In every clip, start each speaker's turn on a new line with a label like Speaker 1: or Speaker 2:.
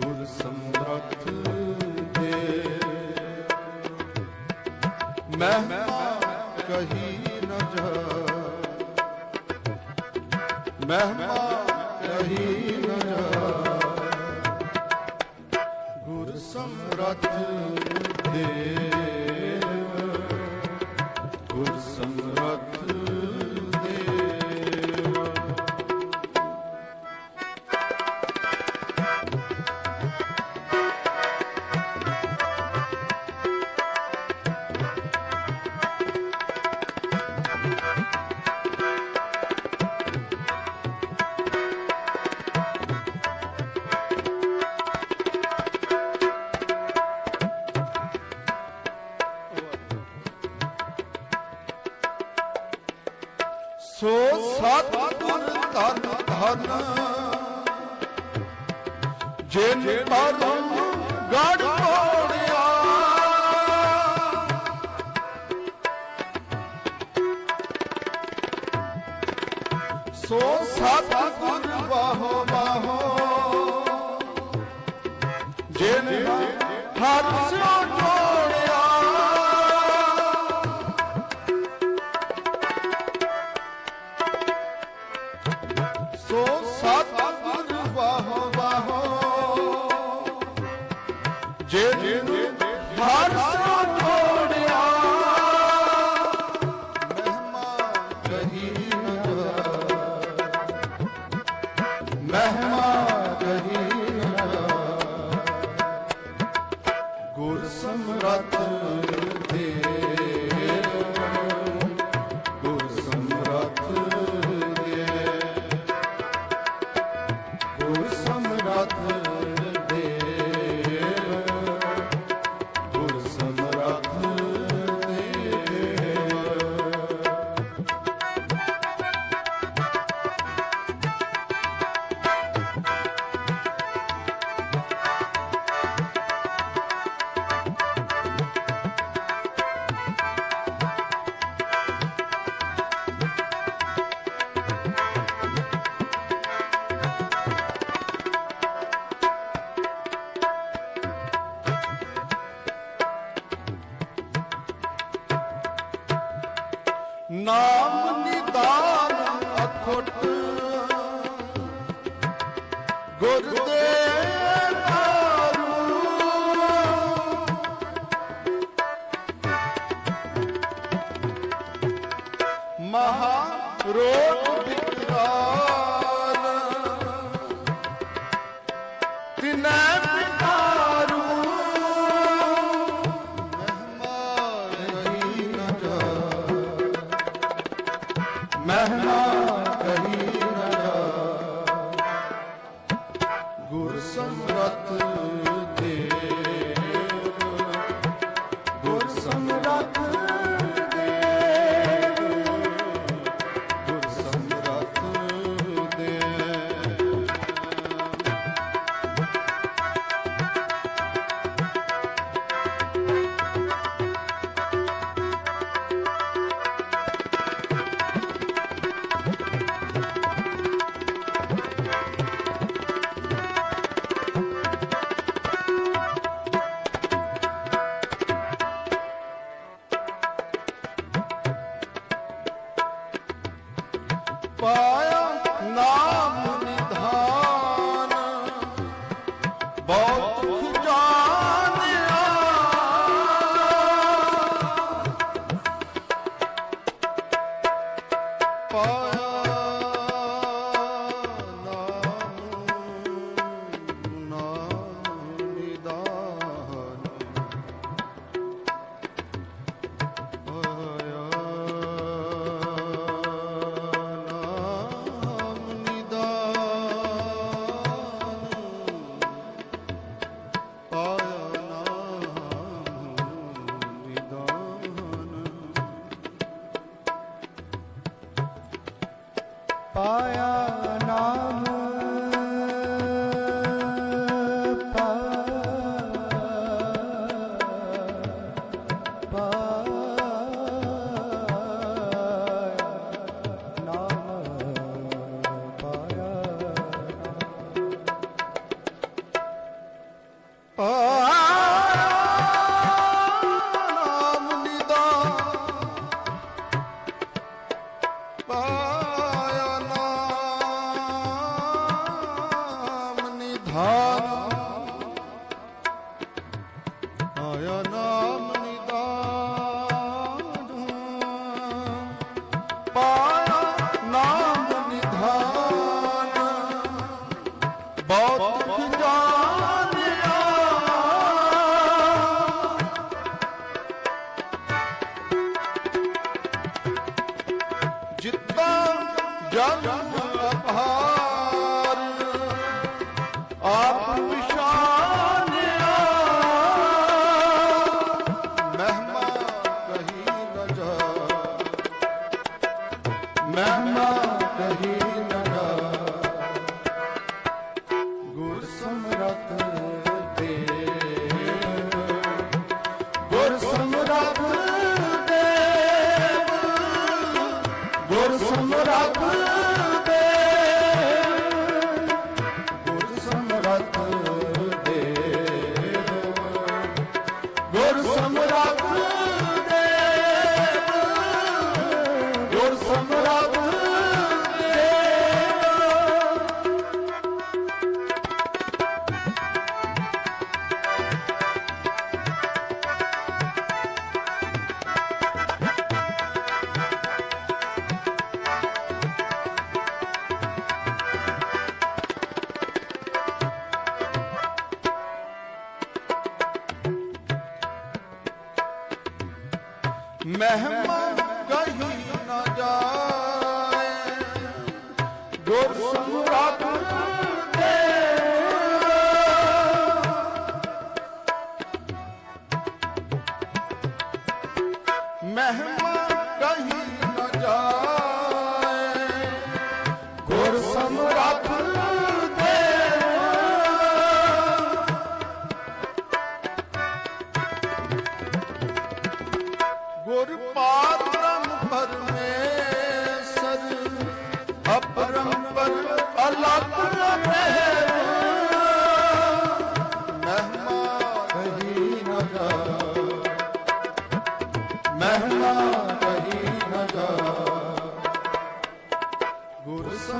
Speaker 1: ਗੁਰ ਸਮਰੱਥ ਦੇ ਮਹਿਮਾ ਕਹੀ ਨ ਜਾ ਮਹਿਮਾ ਕਹੀ ਨ ਜਾ ਗੁਰ ਸਮਰੱਥ ਦੇ ਗੁਰ ਸਮਰੱਥ ਸੋ ਸਤ ਗੁਰ ਧਨ ਧਨ। ਜਿਨ ਪਰ ਗੜ ਕੋੜਿਆ ਸੋ ਸਤ ਬਾਹੋ ਬਾਹੋ ਜਿਨ ਹਰ ਸਿਓ ਸੋ ਸਤ ਗੁਰ ਵਾਹੋ। ਵਾਹੋ ਜੇ ਹਰ ਸੋ ਜੋੜਿਆ ਮਹਿਮਾ ਕਹੀ ਨ ਮਹਿਮਾ ਨਾਮ ਨਿਦਾਨ ਅਖੁੱਟ। ਗੁਰ ਦੇ ਮਹਾ ਰੋਗ ਵਿਕਰਾਲ ਮਹਿਮਾ ਕਹੀ ਪਾਇਆ ਨਾ ਮਹਿਮਾ ਕਹੀ ਨਾ ਜਾਏ। ਗੁਰ ਸਮਰਾਤ ਮਹਿਮਾ ਕਹੀ ਨਾ ਜਾਏ।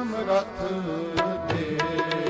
Speaker 1: ਨਾਮ ਰਥ ਤੇ